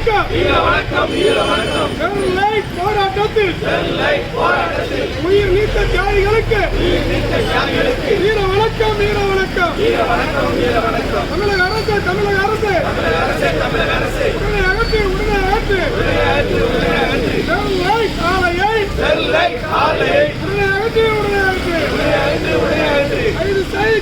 வணக்கம். வீர வணக்கம் வீர வணக்கம். நெல்லை போராட்டத்தில் நெல்லை போராட்டத்தில். உயிர் நீத்த தியாகிகளுக்கு உயிர் நீத்த தியாகிகளுக்கு வீர வணக்கம் வீர வணக்கம். வீர வணக்கம் வீர வணக்கம். தமிழக அரசு தமிழக அரசு. தமிழக அரசே தமிழக அரசே. உடனே அகற்று உடனே அகற்று உரையாற்று உரையாற்று நெல்லை ஆலையை நெல்லை ஆலையை உடனே அகற்று உடனே அகற்று உரையாற்று உரையாற்று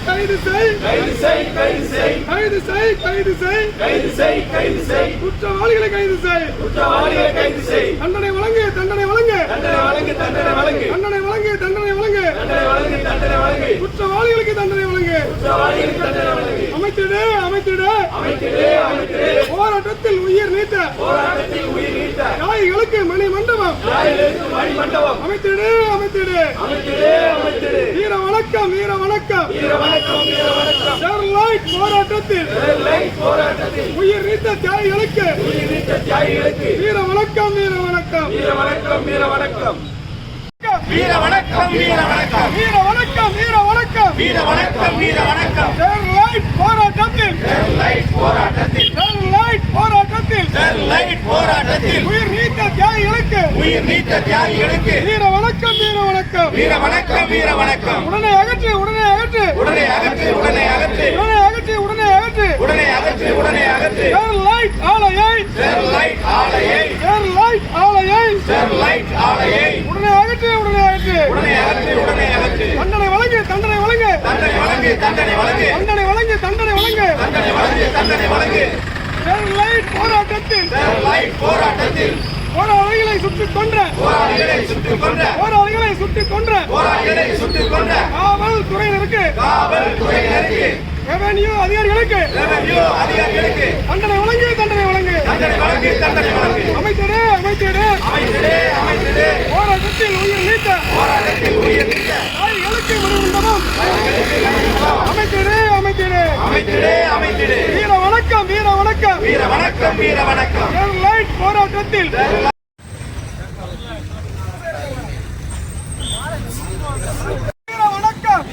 கைது செய். கைது செய் கைது செய். கைது செய் கைது செய். கைது செய் கைது செய். குற்றவாளிகளை கைது செய். குற்றவாளிகளை கைது செய். தண்டனை வழங்கு தண்டனை வழங்கு. தண்டனை வழங்கு தண்டனை வழங்கு. தண்டனை வழங்கு தண்டனை வழங்கு. தண்டனை வழங்கு தண்டனை வழங்கு. குற்றவாளிகளுக்கு தண்டனை வழங்கு. குற்றவாளிகளுக்கு தண்டனை வழங்கு. அமைத்திடு அமைத்திடு. அமைத்திடே அமைத்திடே. போராட்டத்தில் உயிர் நீத்த. போராட்டத்தில் உயிர் நீத்த. தியாகிகளுக்கு மணி மண்டபம் தியாகிகளுக்கு மணி மண்டபம் அமைத்திடு அமைத்திடு. அமைத்திடே அமைத்திடே. வீர வணக்கம் வீர வணக்கம் வீர வணக்கம் வீர வணக்கம் ஸ்டெர்லைட் போராட்டத்தில். நெல்லை போராட்டத்தில் உயிர் நீத்த தியாகிகளுக்கு. உயிர் நீத்த தியாகிகளுக்கு. வீர வணக்கம் வீர வணக்கம் வீர வணக்கம் வீர வணக்கம் வீர வணக்கம் வீர வணக்கம் வீர வணக்கம் வீர வணக்கம் வீர வணக்கம் ஸ்டெர்லைட் போராட்டத்தில் நெல்லை போராட்டத்தில். ஸ்டெர்லைட் போராட்டத்தில். நெல்லை போராட்டத்தில். உயிர் நீத்த தியாகிகளுக்கு. உயிர் நீத்த தியாகிகளுக்கு. வீர வணக்கம் வீர வணக்கம். வீர வணக்கம் வீர வணக்கம். உடனே அகற்று உடனே அகற்று. உடனே அகற்று உடனே அகற்று. உடனே அகற்று உடனே அகற்று. உடனே அகற்று உடனே அகற்று. ஸ்டெர்லைட் ஆலையை. ஸ்டெர்லைட் ஆலையை. ஸ்டெர்லைட் ஆலையை. ஸ்டெர்லைட் ஆலையை. உடனே அகற்று உடனே அகற்று. உடனே அகற்று உடனே அகற்று. தண்டனை வழங்கு தண்டனை வழங்கு. தண்டனை வழங்கு தண்டனை வழங்கு. தண்டனை வழங்கு தண்டனை வழங்கு. தண்டனை வழங்கு தண்டனை வழங்கு ஸ்டெர்லைட் போராட்டத்தில். போராட்டத்தில் போராளிகளை சுட்டுக் கொன்ற. போராளிகளை சுட்டுக் கொன்ற. போராளிகளை சுட்டுக் கொன்ற போராளிகளை சுட்டுக் கொண்ட காவல்துறையினருக்கு. காவல்துறையினருக்கு ரெவென்யூ அதிகாரிகளுக்கு. ரெவென்யூ அதிகாரிகளுக்கு தண்டனை வழங்கு தண்டனை வழங்கு. தண்டனை வழங்கு தண்டனை வழங்கு அமைச்சரே அமைச்சரே அமைத்திடே அமைத்திடே போராட்டத்தில் உயிர் நீத்த. போராட்டத்தில் உயிர் நீத்த தாய்களுக்கு மறுமண்டபம் அமைச்சரே அமைச்சரே அமைத்திடே அமைத்திடே வீர வணக்கம் வீர வணக்கம் வீர வணக்கம் வீர வணக்கம். போராட்டத்தில். வீர வணக்கம்.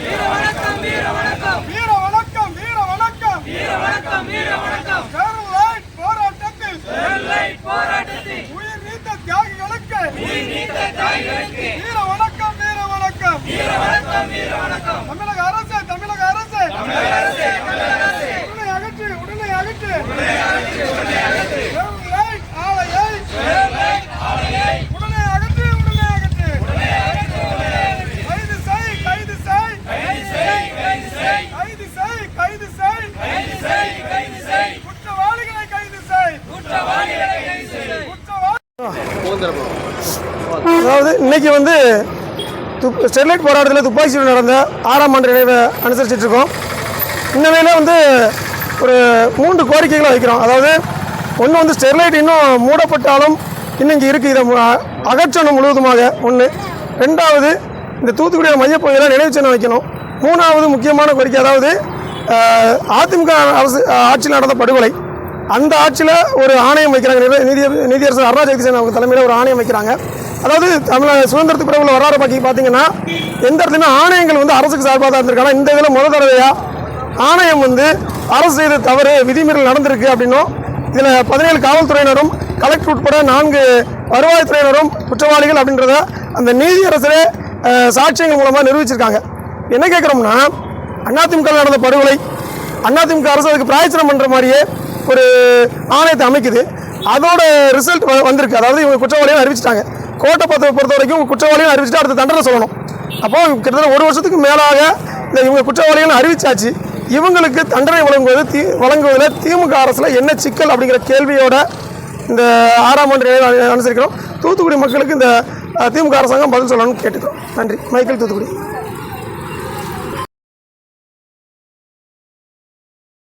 வீர வணக்கம் வீர அதாவது இன்னைக்கு வந்து துப் ஸ்டெர்லைட் போராட்டத்தில் துப்பாக்கி சூடு நடந்த ஆறாம் ஆண்டு நினைவை அனுசரிச்சுட்டு இருக்கோம் இந்த வேலையில் வந்து ஒரு மூன்று கோரிக்கைகளை வைக்கிறோம். அதாவது ஒன்று வந்து ஸ்டெர்லைட் இன்னும் மூடப்பட்டாலும் இன்னும் இங்கே இருக்குது இதை அகற்றணும் முழுவதுமாக ஒன்று ரெண்டாவது இந்த தூத்துக்குடியோட மையப்பகுதியில் நினைவு சின்னம் வைக்கணும். மூணாவது முக்கியமான கோரிக்கை அதாவது அதிமுக அரசு ஆட்சியில் நடந்த படுகொலை. அந்த ஆட்சியில் ஒரு ஆணையம் வைக்கிறாங்க. நிதி- நீதி நீதியரசர் அருணா ஜெகதீசன் அவங்க தலைமையில் ஒரு ஆணையம் வைக்கிறாங்க. அதாவது தமிழக சுதந்திரத்துக்கு பிறகு உள்ள வரலாறு பற்றி பார்த்தீங்கன்னா எந்த இடத்துலையுமே ஆணையங்கள் வந்து அரசுக்கு சார்பாக தான் இருந்திருக்காங்க. இந்த இதில் முதல் தடவையாக ஆணையம் வந்து அரசு செய்த தவறு விதிமீறல் நடந்திருக்கு அப்படின்னும் இதில் பதினேழு காவல்துறையினரும் கலெக்டர் உட்பட நான்கு வருவாய்த்துறையினரும் குற்றவாளிகள் அப்படின்றத அந்த நீதியரசரே சாட்சியங்கள் மூலமாக நிரூபிச்சிருக்காங்க. என்ன கேட்குறோம்னா அதிமுக நடந்த படுகொலை அதிமுக அரசு அதுக்கு பிராயச்சனம் பண்ணுற மாதிரியே ஒரு ஆணையத்தை அமைக்குது. அதோட ரிசல்ட் வந்திருக்கு. அதாவது இவங்க குற்றவாளியும் அறிவிச்சிட்டாங்க. கோட்டை பத்தை பொறுத்த வரைக்கும் குற்றவாளியும் அறிவிச்சுட்டு அடுத்த தண்டனை சொல்லணும். அப்போ கிட்டத்தட்ட ஒரு வருஷத்துக்கு மேலாக இந்த இவங்க குற்றவாளிகள் அறிவிச்சாச்சு. இவங்களுக்கு தண்டனை வழங்குவது தீ வழங்குவதில் திமுக அரசில் என்ன சிக்கல் அப்படிங்கிற கேள்வியோட இந்த ஆறாம் ஆண்டு அனுசரிக்கிறோம். தூத்துக்குடி மக்களுக்கு இந்த திமுக அரசாங்கம் பதில் சொல்லணும்னு கேட்டுக்கிறோம். நன்றி. மைக்கேல் தூத்துக்குடி.